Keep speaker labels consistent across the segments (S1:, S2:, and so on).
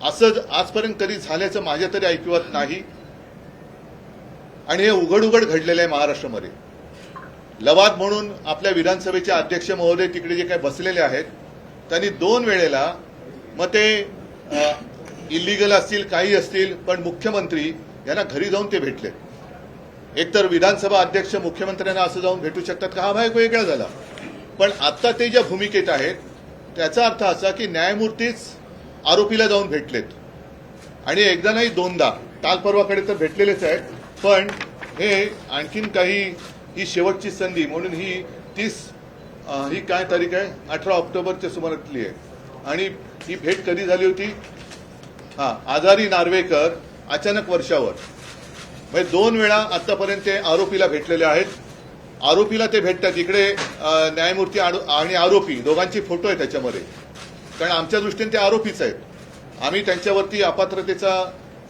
S1: असं आजपर्यंत कधी झाल्याचं माझ्या तरी ऐकिवात नाही. आणि हे उघड उघड घडलेलं आहे महाराष्ट्रामध्ये. लवाद म्हणून आपल्या विधानसभेचे अध्यक्ष महोदय तिकडे जे काही बसलेले आहेत त्यांनी दोन वेळेला मग ते इलिगल असतील काही असतील पण मुख्यमंत्री यांना घरी जाऊन ते भेटले एकतर विधानसभा अध्यक्ष मुख्यमंत्र्यांना असं जाऊन भेटू शकतात का? हा भाग वेगळा झाला. पण आता ते ज्या भूमिकेत आहेत त्याचा अर्थ असा की न्यायमूर्तीच आरोपीला जाऊन भेटलेत. आणि एकदा नाही दोनदा. काल परवाकडे तर भेटलेलेच आहेत. पण हे आणखीन काही ही शेवटची संधी म्हणून ही तीस ही काय तारीख आहे? अठरा ऑक्टोबरच्या सुमारातली आहे. आणि ही भेट कधी झाली होती? हा आजारी नार्वेकर अचानक वर्षावर. म्हणजे दोन वेळा आतापर्यंत ते आरोपीला भेटलेले आहेत. आरोपीला ते भेटतात. इकडे न्यायमूर्ती आडो- आणि आरोपी दोघांचे फोटो आहे त्याच्यामध्ये. कारण आमच्या दृष्टीने ते आरोपीच आहेत. आम्ही त्यांच्यावरती अपात्रतेचा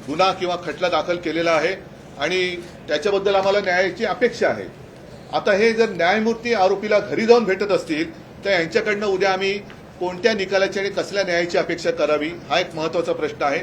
S1: गुन्हा किंवा खटला दाखल केलेला आहे आणि त्याच्याबद्दल आम्हाला न्यायाची अपेक्षा आहे. आता हे जर न्यायमूर्ती आरोपीला घरी जाऊन भेटत असतील तर यांच्याकडनं उद्या आम्ही कोणत्या निकालाची आणि कसल्या न्यायाची अपेक्षा करावी हा एक महत्त्वाचा प्रश्न आहे.